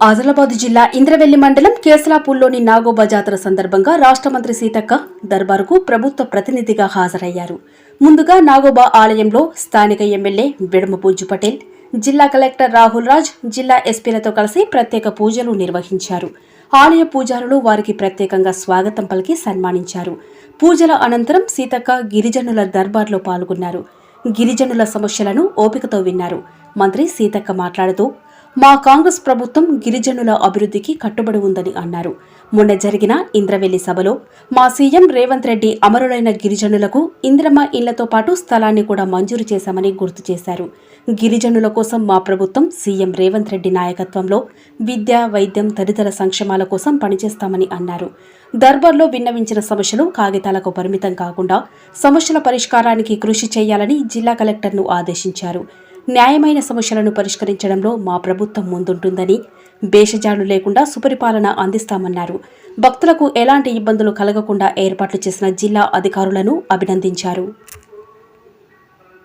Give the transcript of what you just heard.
ఆదిలాబాద్ జిల్లా ఇంద్రవెల్లి మండలం కేసలాపూల్లోని నాగోబా జాతర సందర్భంగా రాష్ట్ర మంత్రి సీతక్క దర్బారుకు ప్రభుత్వ ప్రతినిధిగా హాజరయ్యారు. ముందుగా నాగోబా ఆలయంలో స్థానిక ఎమ్మెల్యే విడమపూజు పటేల్ జిల్లా కలెక్టర్ రాహుల్ రాజ్ జిల్లా ఎస్పీలతో కలిసి ప్రత్యేక పూజలు నిర్వహించారు. ఆలయ పూజారులు వారికి ప్రత్యేకంగా స్వాగతం పలికి సన్మానించారు. పూజల అనంతరం సీతక్క గిరిజనుల దర్బార్లో పాల్గొన్నారు. గిరిజనుల సమస్యలను ఓపికతో విన్నారు. మంత్రి సీతక్క మాట్లాడుతూ మా కాంగ్రెస్ ప్రభుత్వం గిరిజనుల అభివృద్ధికి కట్టుబడి ఉందని అన్నారు. మొన్న జరిగిన ఇంద్రవెల్లి సభలో మా సీఎం రేవంత్ రెడ్డి అమరులైన గిరిజనులకు ఇంద్రమ్మ ఇళ్ళతో పాటు స్థలాన్ని కూడా మంజూరు చేశామని గుర్తు చేశారు. గిరిజనుల కోసం మా ప్రభుత్వం సీఎం రేవంత్ రెడ్డి నాయకత్వంలో విద్య వైద్యం తదితర సంక్షేమాల కోసం పనిచేస్తామని అన్నారు. దర్బార్లో విన్నవించిన సమస్యలు కాగితాలకు పరిమితం కాకుండా సమస్యల పరిష్కారానికి కృషి చేయాలని జిల్లా కలెక్టర్ను ఆదేశించారు. న్యాయమైన సమస్యలను పరిష్కరించడంలో మా ప్రభుత్వం ముందుంటుందని భేషజాలు లేకుండా సుపరిపాలన అందిస్తామన్నారు. భక్తులకు ఎలాంటి ఇబ్బందులు కలగకుండా ఏర్పాట్లు చేసిన జిల్లా అధికారులను అభినందించారు.